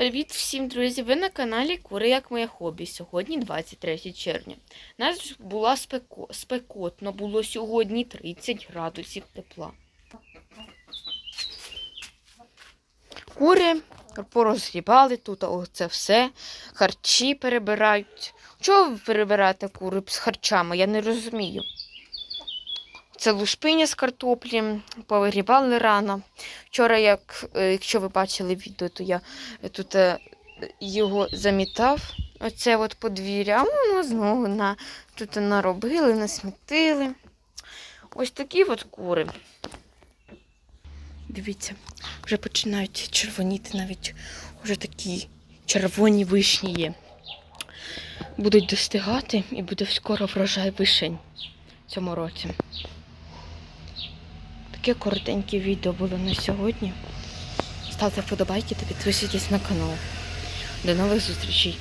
Привіт всім, друзі! Ви на каналі Кури як моє хобі. Сьогодні 23 червня. Нас була спеко... спекотно, було сьогодні 30 градусів тепла. Кури порозгрібали тут оце все, харчі перебирають. Чого ви перебираєте кури з харчами? Я не розумію. Це лушпиня з картоплі, повигрібали рано. Вчора, як, е, якщо ви бачили відео, то я тут е, його замітав, оце от подвір'я, а воно знову на, тут наробили, насмітили. Ось такі от кури. Дивіться, вже починають червоніти навіть вже такі червоні вишні є. Будуть достигати і буде скоро врожай вишень в цьому році. Таке коротеньке відео було на сьогодні. Ставте вподобайки та підписуйтесь на канал. До нових зустрічей!